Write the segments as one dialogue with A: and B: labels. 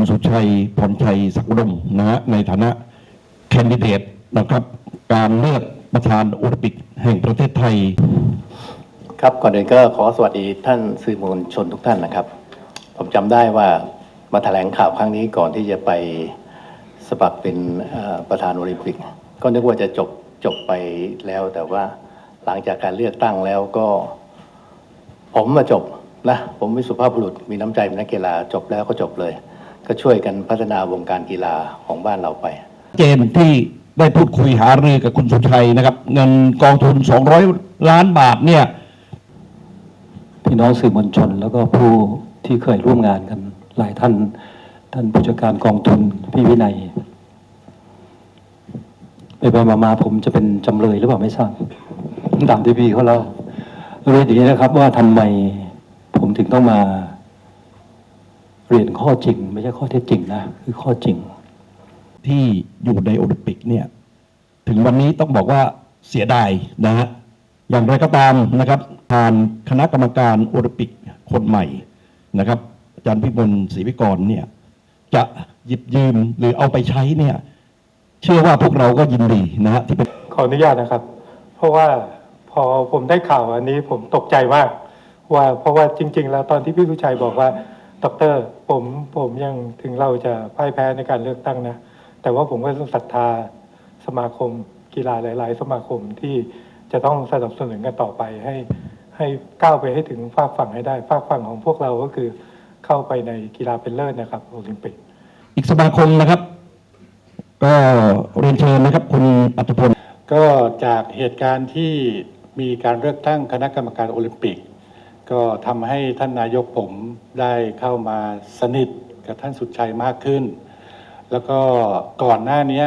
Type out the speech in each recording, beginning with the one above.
A: คุณสุชัยพรชัยศักดมนะฮะในฐานะแคนดิเดตนะครับ การเลือกประธานโอลิมปิกแห่งประเทศไทย
B: ครับก่อนอื่นก็ขอสวัสดีท่านสื่อมวลชนทุกท่านนะครับ ผมจำได้ว่ามาแถลงข่าวครั้งนี้ก่อนที่จะไปสมัครเป็นประธานโอลิมปิก ก็นึกว่าจะจบจบไปแล้ว แต่ว่าหลังจากการเลือกตั้งแล้วก็ ผมมาจบนะผมมีสุภาพบุรุษมีน้ำใจเป็นนักกีฬาจบแล้วก็จบเลย ก็ช่วยกันพัฒนาวงการกีฬาของบ้านเราไป
A: เจนที่ได้พูดคุยหารือกับคุณสุชัยนะครับ เงินกองทุน 200 ล้านบาทเนี่ย
C: พี่น้องสื่อมวลชน แล้วก็ผู้ที่เคยร่วมงานกันหลายท่าน ท่านผู้จัดการกองทุนพี่วินัยไปไปมามาผมจะเป็นจำเลยหรือเปล่าไม่ทราบตามที่พี่เขาเล่าเรียนอย่างนี้นะครับ ว่าทำไมผมถึงต้องมา เรียนข้อจริง ไม่ใช่ข้อเท็จจริงนะคือข้อจริง
A: ที่อยู่ในโอลิมปิกเนี่ย ถึงวันนี้ต้องบอกว่าเสียดายนะฮะอย่างไรก็ตามนะครับทานคณะกรรมการโอลิมปิกคนใหม่นะครับ อาจารย์พิมลศรีวิกรเนี่ย จะหยิบยืมหรือเอาไปใช้เนี่ย เชื่อว่าพวกเราก็ยินดีนะฮะที่เป็น
D: ขออนุญาตนะครับ เพราะว่าพอผมได้ข่าวอันนี้ผมตกใจมากว่าเพราะว่าจริง ๆ แล้วตอนที่พี่ผู้ชัยบอกว่า ดอกเตอรผมผมยังถึงเราจะพ่ายแพ้ในการเลือกตั้งนะ แต่ว่าผมก็ต้องศรัทธาสมาคมกีฬาหลาย ๆ สมาคมที่จะต้องสนับสนุนกันต่อไปให้ให้ก้าวไปให้ถึงฝากฝั่งให้ได้ฝากฝั่งของพวกเราก็คือเข้าไปในกีฬาเป็นเลิศนะครับโอลิมปิก
A: อีกสมาคมนะครับ ก็เรียนเชิญนะครับคุณอัตพล
E: ก็จากเหตุการณ์ที่มีการเลือกตั้งคณะกรรมการโอลิมปิก ก็ทำให้ท่านนายกผมได้เข้ามาสนิทกับท่านสุดชัยมากขึ้น แล้วก็ก่อนหน้านี้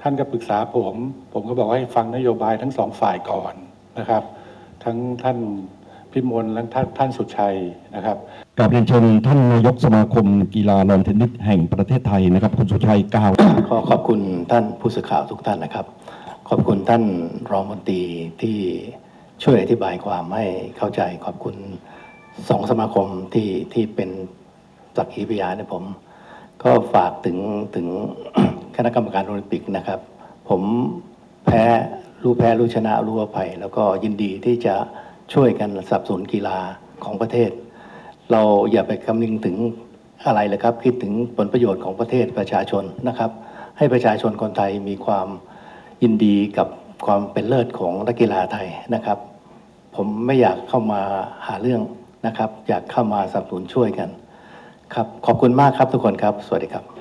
E: ท่านก็ปรึกษาผม ผมก็บอกว่าให้ฟังนโยบายทั้งสองฝ่ายก่อนนะครับ ทั้งท่านพิมลและท่านท่านสุดชัยนะครับ
A: กราบเรียนเชิญท่านนายกสมาคมกีฬานอนเทนนิสแห่งประเทศไทยนะครับ คุณสุชัยกล่าว
B: ขอขอบคุณท่านผู้สื่อข่าวทุกท่านนะครับ ขอบคุณท่านรองมนตรีที่ ช่วยอธิบายความให้เข้าใจขอบคุณสองสมาคมที่ที่เป็นสักขีพยานให้ผม ก็ฝากถึงถึงคณะกรรมการโอลิมปิกนะครับ ผมแพ้รู้แพ้รู้ชนะรู้อภัย แล้วก็ยินดีที่จะช่วยกันสนับสนุนกีฬาของประเทศ เราอย่าไปคำนึงถึงอะไรเลยครับ คิดถึงผลประโยชน์ของประเทศประชาชนนะครับ ให้ประชาชนคนไทยมีความยินดีกับ ความเป็นเลิศของนักกีฬาไทยนะครับ ผมไม่อยากเข้ามาหาเรื่องนะครับ อยากเข้ามาสนับสนุนช่วยกัน ครับ ขอบคุณมากครับทุกคนครับ สวัสดีครับ